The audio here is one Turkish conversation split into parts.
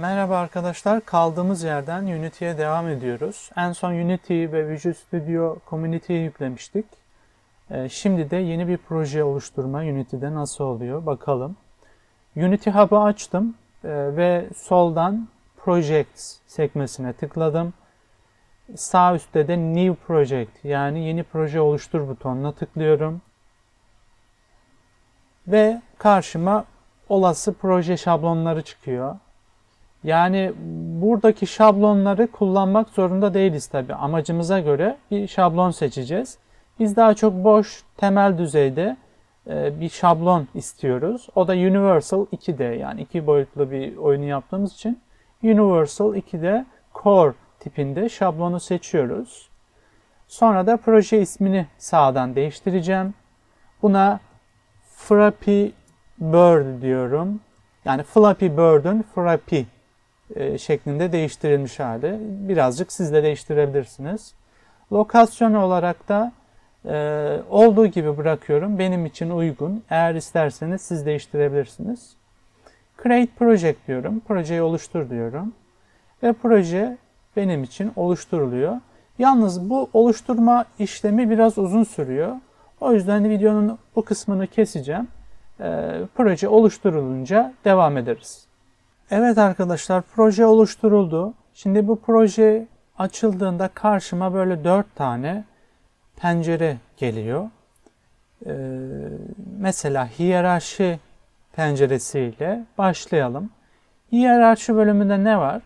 Merhaba arkadaşlar, kaldığımız yerden Unity'ye devam ediyoruz. En son Unity ve Visual Studio Community'ye yüklemiştik. Ee, Şimdi de yeni bir proje oluşturma Unity'de nasıl oluyor bakalım. Unity Hub'ı açtım ee, ve soldan Projects sekmesine tıkladım. Sağ üstte de New Project yani yeni proje oluştur butonuna tıklıyorum. Ve karşıma olası proje şablonları çıkıyor. Yani buradaki şablonları kullanmak zorunda değiliz tabi. Amacımıza göre bir şablon seçeceğiz. Biz daha çok boş, temel düzeyde e, bir şablon istiyoruz. O da Universal 2D yani iki boyutlu bir oyunu yaptığımız için Universal 2D Core tipinde şablonu seçiyoruz. Sonra da proje ismini sağdan değiştireceğim. Buna Flappy Bird diyorum. Yani Flappy Bird'ün Flappy e, şeklinde değiştirilmiş hali. Birazcık siz de değiştirebilirsiniz. Lokasyon olarak da e, olduğu gibi bırakıyorum. Benim için uygun. Eğer isterseniz siz değiştirebilirsiniz. Create Project diyorum. Projeyi oluştur diyorum. Ve proje benim için oluşturuluyor. Yalnız bu oluşturma işlemi biraz uzun sürüyor. O yüzden videonun bu kısmını keseceğim. E, proje oluşturulunca devam ederiz. Evet arkadaşlar proje oluşturuldu. Şimdi bu proje açıldığında karşıma böyle dört tane pencere geliyor. Ee, mesela hiyerarşi penceresiyle başlayalım. Hiyerarşi bölümünde ne var?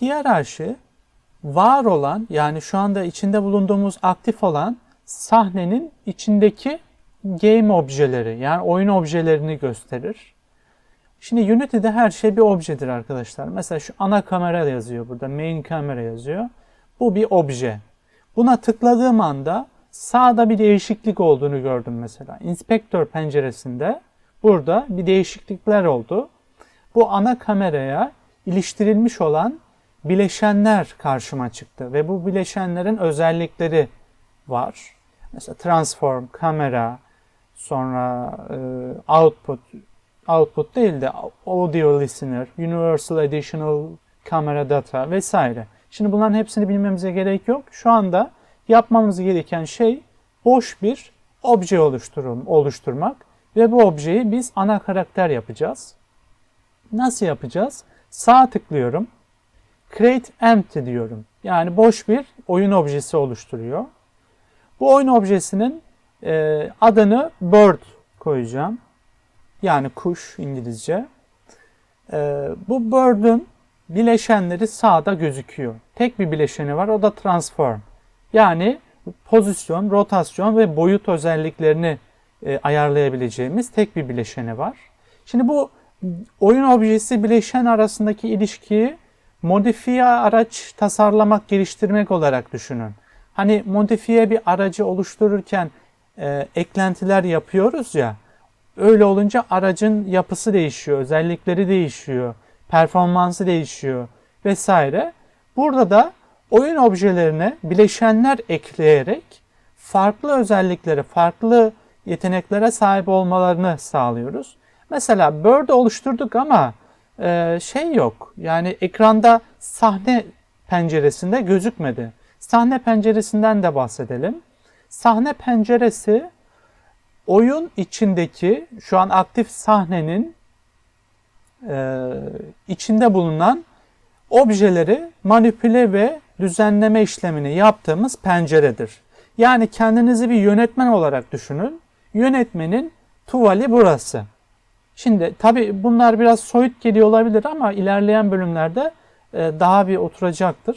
Hiyerarşi var olan yani şu anda içinde bulunduğumuz aktif olan sahnenin içindeki game objeleri yani oyun objelerini gösterir. Şimdi Unity'de her şey bir objedir arkadaşlar. Mesela şu ana kamera yazıyor burada. Main kamera yazıyor. Bu bir obje. Buna tıkladığım anda sağda bir değişiklik olduğunu gördüm mesela. Inspector penceresinde burada bir değişiklikler oldu. Bu ana kameraya iliştirilmiş olan bileşenler karşıma çıktı ve bu bileşenlerin özellikleri var. Mesela transform, kamera, sonra e, output, output değil de audio listener, universal additional camera data vesaire. Şimdi bunların hepsini bilmemize gerek yok. Şu anda yapmamız gereken şey boş bir obje oluşturum, oluşturmak ve bu objeyi biz ana karakter yapacağız. Nasıl yapacağız? Sağ tıklıyorum. Create empty diyorum. Yani boş bir oyun objesi oluşturuyor. Bu oyun objesinin e, adını bird koyacağım. Yani kuş İngilizce. Ee, bu bird'ün bileşenleri sağda gözüküyor. Tek bir bileşeni var o da transform. Yani pozisyon, rotasyon ve boyut özelliklerini e, ayarlayabileceğimiz tek bir bileşeni var. Şimdi bu oyun objesi bileşen arasındaki ilişkiyi modifiye araç tasarlamak, geliştirmek olarak düşünün. Hani modifiye bir aracı oluştururken e, eklentiler yapıyoruz ya. Öyle olunca aracın yapısı değişiyor, özellikleri değişiyor, performansı değişiyor vesaire. Burada da oyun objelerine bileşenler ekleyerek farklı özelliklere, farklı yeteneklere sahip olmalarını sağlıyoruz. Mesela Bird oluşturduk ama e, şey yok. Yani ekranda sahne penceresinde gözükmedi. Sahne penceresinden de bahsedelim. Sahne penceresi oyun içindeki şu an aktif sahnenin e, içinde bulunan objeleri manipüle ve düzenleme işlemini yaptığımız penceredir. Yani kendinizi bir yönetmen olarak düşünün. Yönetmenin tuvali burası. Şimdi tabi bunlar biraz soyut geliyor olabilir ama ilerleyen bölümlerde e, daha bir oturacaktır.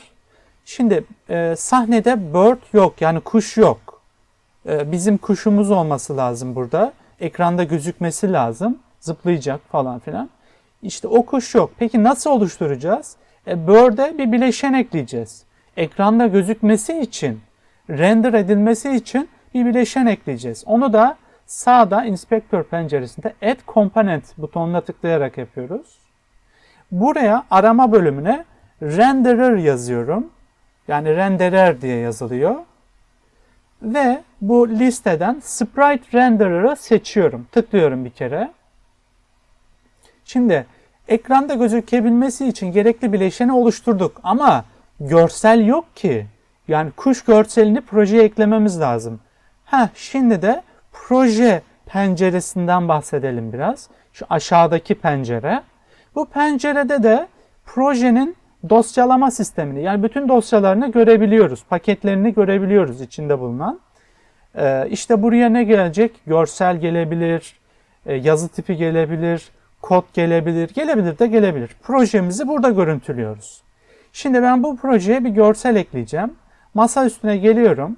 Şimdi e, sahnede bird yok yani kuş yok. Ee, bizim kuşumuz olması lazım burada. Ekranda gözükmesi lazım. Zıplayacak falan filan. İşte o kuş yok. Peki nasıl oluşturacağız? E, Bird'e bir bileşen ekleyeceğiz. Ekranda gözükmesi için, render edilmesi için bir bileşen ekleyeceğiz. Onu da sağda Inspector penceresinde Add Component butonuna tıklayarak yapıyoruz. Buraya arama bölümüne renderer yazıyorum. Yani renderer diye yazılıyor. Ve bu listeden Sprite Renderer'ı seçiyorum. Tıklıyorum bir kere. Şimdi ekranda gözükebilmesi için gerekli bileşeni oluşturduk ama görsel yok ki. Yani kuş görselini projeye eklememiz lazım. Ha şimdi de proje penceresinden bahsedelim biraz. Şu aşağıdaki pencere. Bu pencerede de projenin dosyalama sistemini yani bütün dosyalarını görebiliyoruz. Paketlerini görebiliyoruz içinde bulunan. Ee, işte buraya ne gelecek? Görsel gelebilir, e, yazı tipi gelebilir, kod gelebilir, gelebilir de gelebilir. Projemizi burada görüntülüyoruz. Şimdi ben bu projeye bir görsel ekleyeceğim. Masa üstüne geliyorum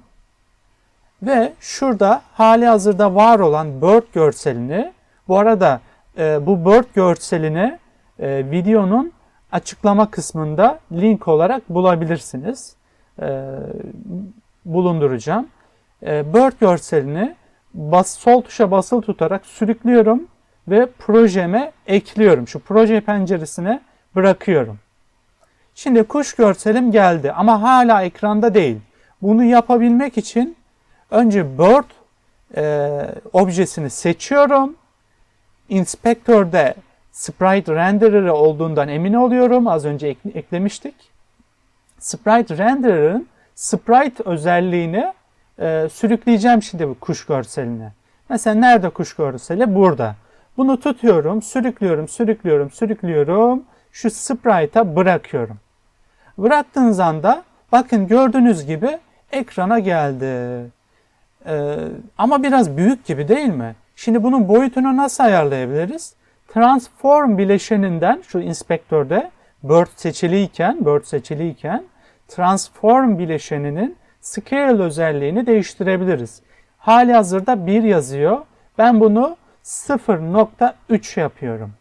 ve şurada hali hazırda var olan Bird görselini, bu arada e, bu Bird görselini e, videonun açıklama kısmında link olarak bulabilirsiniz. E, bulunduracağım. E, Bird görselini bas, sol tuşa basılı tutarak sürüklüyorum ve projeme ekliyorum. Şu proje penceresine bırakıyorum. Şimdi kuş görselim geldi ama hala ekranda değil. Bunu yapabilmek için önce bird e, objesini seçiyorum. Inspector'da sprite renderer'ı olduğundan emin oluyorum. Az önce ek, eklemiştik. Sprite renderer'ın sprite özelliğini e, sürükleyeceğim şimdi bu kuş görseline. Mesela nerede kuş görseli? Burada. Bunu tutuyorum, sürüklüyorum, sürüklüyorum, sürüklüyorum. Şu sprite'a bırakıyorum. Bıraktığınız anda bakın gördüğünüz gibi ekrana geldi. Ee, ama biraz büyük gibi değil mi? Şimdi bunun boyutunu nasıl ayarlayabiliriz? Transform bileşeninden şu inspektörde Bird seçiliyken, Bird seçiliyken Transform bileşeninin Scale özelliğini değiştirebiliriz. Hali hazırda 1 yazıyor. Ben bunu 0.3 yapıyorum.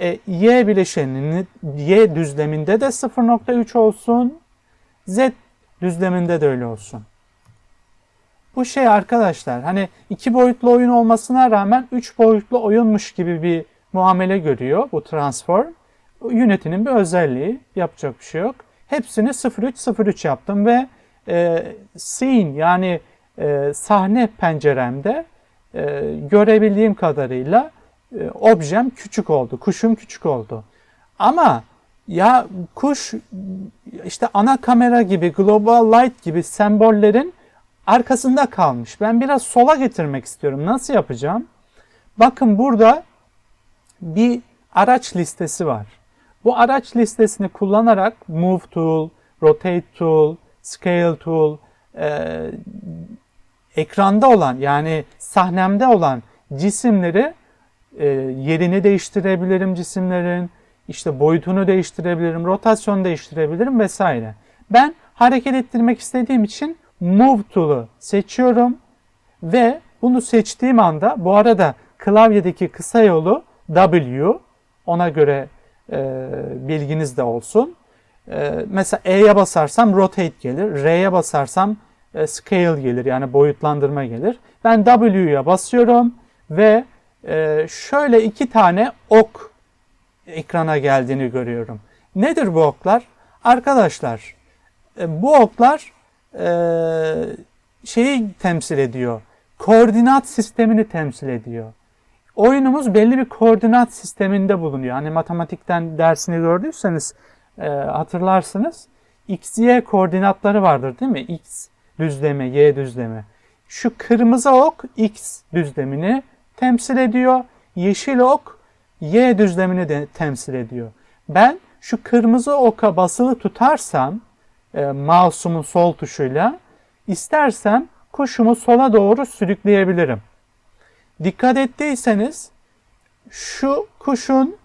E, y bileşeninin y düzleminde de 0.3 olsun. Z düzleminde de öyle olsun. Bu şey arkadaşlar hani iki boyutlu oyun olmasına rağmen üç boyutlu oyunmuş gibi bir muamele görüyor bu transform. Unity'nin bir özelliği yapacak bir şey yok. Hepsini 0303 yaptım ve e, scene yani e, sahne penceremde e, görebildiğim kadarıyla e, objem küçük oldu, kuşum küçük oldu. Ama ya kuş işte ana kamera gibi, global light gibi sembollerin arkasında kalmış. Ben biraz sola getirmek istiyorum. Nasıl yapacağım? Bakın burada bir araç listesi var. Bu araç listesini kullanarak Move Tool, Rotate Tool, Scale Tool, e, ekranda olan yani sahnemde olan cisimleri e, yerini değiştirebilirim cisimlerin, işte boyutunu değiştirebilirim, rotasyonu değiştirebilirim vesaire. Ben hareket ettirmek istediğim için Move Tool'u seçiyorum ve bunu seçtiğim anda bu arada klavyedeki kısa yolu W ona göre e, bilginiz de olsun. E, mesela E'ye basarsam rotate gelir, R'ye basarsam e, scale gelir yani boyutlandırma gelir. Ben W'ya basıyorum ve e, şöyle iki tane ok ekrana geldiğini görüyorum. Nedir bu oklar? Arkadaşlar e, bu oklar şeyi temsil ediyor. Koordinat sistemini temsil ediyor. Oyunumuz belli bir koordinat sisteminde bulunuyor. Hani matematikten dersini gördüyseniz hatırlarsınız. X, Y koordinatları vardır değil mi? X düzlemi, y düzlemi. Şu kırmızı ok x düzlemini temsil ediyor. Yeşil ok y düzlemini de temsil ediyor. Ben şu kırmızı oka basılı tutarsam e, mouse'umun sol tuşuyla istersem kuşumu sola doğru sürükleyebilirim. Dikkat ettiyseniz şu kuşun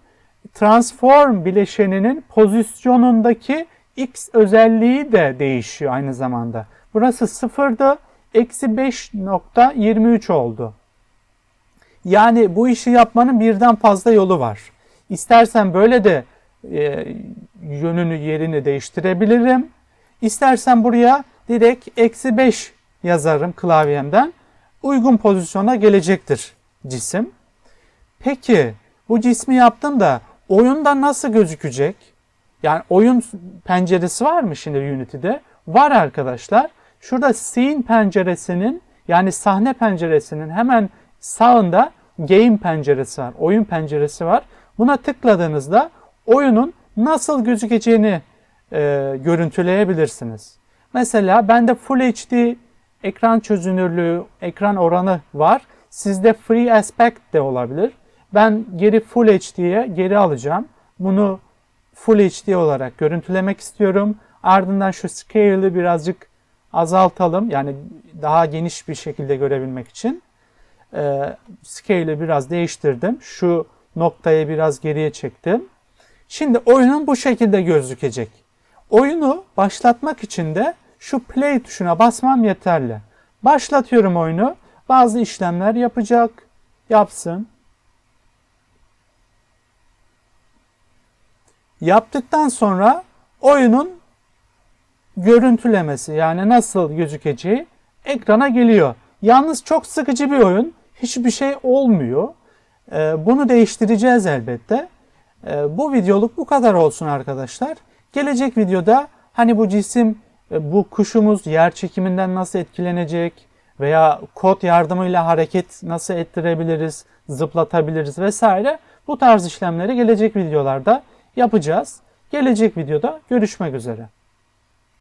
transform bileşeninin pozisyonundaki x özelliği de değişiyor aynı zamanda. Burası sıfırdı. Eksi 5.23 oldu. Yani bu işi yapmanın birden fazla yolu var. İstersen böyle de e, yönünü yerini değiştirebilirim. İstersen buraya direkt eksi 5 yazarım klavyemden. Uygun pozisyona gelecektir cisim. Peki bu cismi yaptım da oyunda nasıl gözükecek? Yani oyun penceresi var mı şimdi Unity'de? Var arkadaşlar. Şurada scene penceresinin yani sahne penceresinin hemen sağında game penceresi var. Oyun penceresi var. Buna tıkladığınızda oyunun nasıl gözükeceğini e, görüntüleyebilirsiniz. Mesela bende Full HD ekran çözünürlüğü, ekran oranı var. Sizde Free Aspect de olabilir. Ben geri Full HD'ye geri alacağım. Bunu Full HD olarak görüntülemek istiyorum. Ardından şu scale'ı birazcık azaltalım. Yani daha geniş bir şekilde görebilmek için. Ee, scale'ı biraz değiştirdim. Şu noktayı biraz geriye çektim. Şimdi oyunun bu şekilde gözükecek. Oyunu başlatmak için de şu play tuşuna basmam yeterli. Başlatıyorum oyunu. Bazı işlemler yapacak. Yapsın. Yaptıktan sonra oyunun görüntülemesi yani nasıl gözükeceği ekrana geliyor. Yalnız çok sıkıcı bir oyun. Hiçbir şey olmuyor. Ee, Bunu değiştireceğiz elbette. Ee, Bu videoluk bu kadar olsun arkadaşlar. Gelecek videoda hani bu cisim, bu kuşumuz yer çekiminden nasıl etkilenecek veya kod yardımıyla hareket nasıl ettirebiliriz, zıplatabiliriz vesaire bu tarz işlemleri gelecek videolarda yapacağız. Gelecek videoda görüşmek üzere.